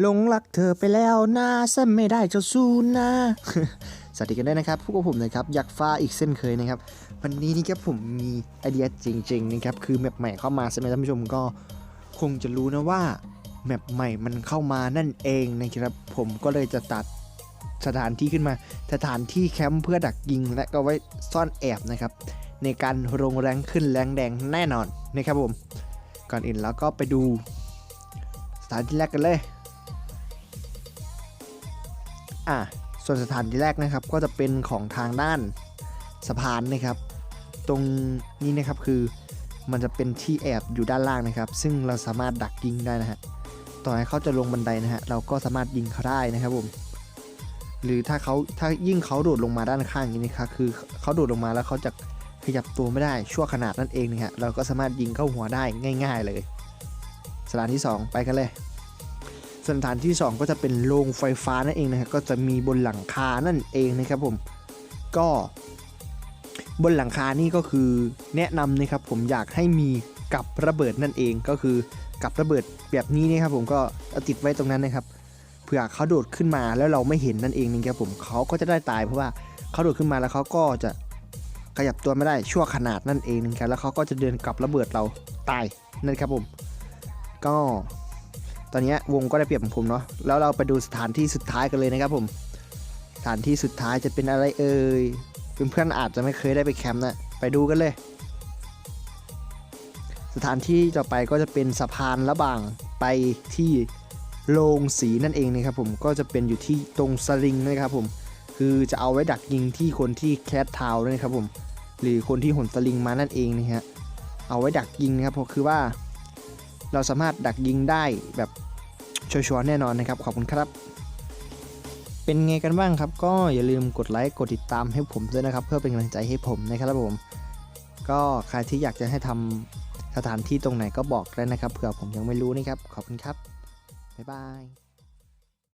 หลงรักเธอไปแล้วนะฉันไม่ได้เจ้าสู้นะสวัสดีกันได้นะครับพวกบผมนะครับอยากฟ้าอีกเส้นเคยนะครับ วันนี้นี่ครับผมมีไอเดียจริงๆนะครับคือแมปใหม่เข้ามาใช่ไหมท่านผู้ชมก็คงจะรู้นะว่าแมปใหม่มันเข้ามานั่นเองนะครับ ผมก็เลยจะตัดสถานที่ขึ้นมา สถานที่แคมป์เพื่อดักยิงและก็ไว้ซ่อนแอบนะครับในการลงแรงขึ้นแรงแดงแน่นอนนะครับผม ก่อนอื่นแล้วก็ไปดูสถานที่แรกกันเลย อะส่วนสถานที่แรกนะครับก็จะเป็นของทางด้านสะพานนะครับ ตรงนี้นะครับคือมันจะเป็นที่แอบอยู่ด้านล่างนะครับ ซึ่งเราสามารถดักยิงได้นะฮะต่อให้เขาจะลงบันไดนะฮะเราก็สามารถยิงเขาได้นะครับผมหรือถ้าเขาถ้ายิ่งเขาโดดลงมาด้านข้างอย่างนี้นะครับคือเขาโดดลงมาแล้วเขาจะขยับตัวไม่ได้ชั่วขนาดนั่นเองนะฮะเราก็สามารถยิงเข้าหัวได้ง่าย ๆ เลย สถานที่ 2 ไปกันเลย สถานที่ 2 ก็จะเป็นโรงไฟฟ้านั่นเองนะครับก็จะมีบนหลังคานั่นเองนะครับผมก็บนหลังคานี่ก็คือแนะนำนะครับผมอยากให้มีกับระเบิดนั่นเองก็คือกับระเบิดแบบนี้นะครับผมก็เอาติดไว้ตรงนั้นนะครับเผื่อเขาโดดขึ้นมาแล้วเราไม่เห็นนั่นเองนะครับผมเขาก็จะได้ตายเพราะว่าเขาโดดขึ้นมาแล้วเขาก็จะขยับตัวไม่ได้ชั่วขนาดนั่นเองนะครับแล้วเขาก็จะเดินกับระเบิดเราตายนั่นครับผม ก็ ตอนนี้วงก็ได้เปรียบของผมเนาะแล้วเราไปดูสถานที่สุดท้ายกันเลยนะครับผมสถานที่สุดท้ายจะเป็นอะไรเอ่ยเพื่อนๆอาจจะไม่เคยได้ไปแคมป์นะไปดูกันเลย สถานที่ต่อไปก็จะเป็นสะพานระหว่างไปที่โรงสีนั่นเองนะครับผมก็จะเป็นอยู่ที่ตรงสลิงนะครับผมคือจะเอาไว้ดักยิงที่คนที่แคททาวน์นะครับผมหรือคนที่หนสลิงมานั่นเองนะฮะเอาไว้ดักยิงนะครับเพราะคือว่า เราสามารถดักยิงได้แบบชัวร์ๆแน่นอนนะครับ ขอบคุณครับ เป็นไงกันบ้างครับ ก็อย่าลืมกดไลค์กดติดตามให้ผมด้วยนะครับ เพื่อเป็นกำลังใจให้ผมนะครับผม ก็ใครที่อยากจะให้ทำสถานที่ตรงไหนก็บอกได้นะครับเผื่อผมยังไม่รู้นะครับขอบคุณครับบ๊ายบาย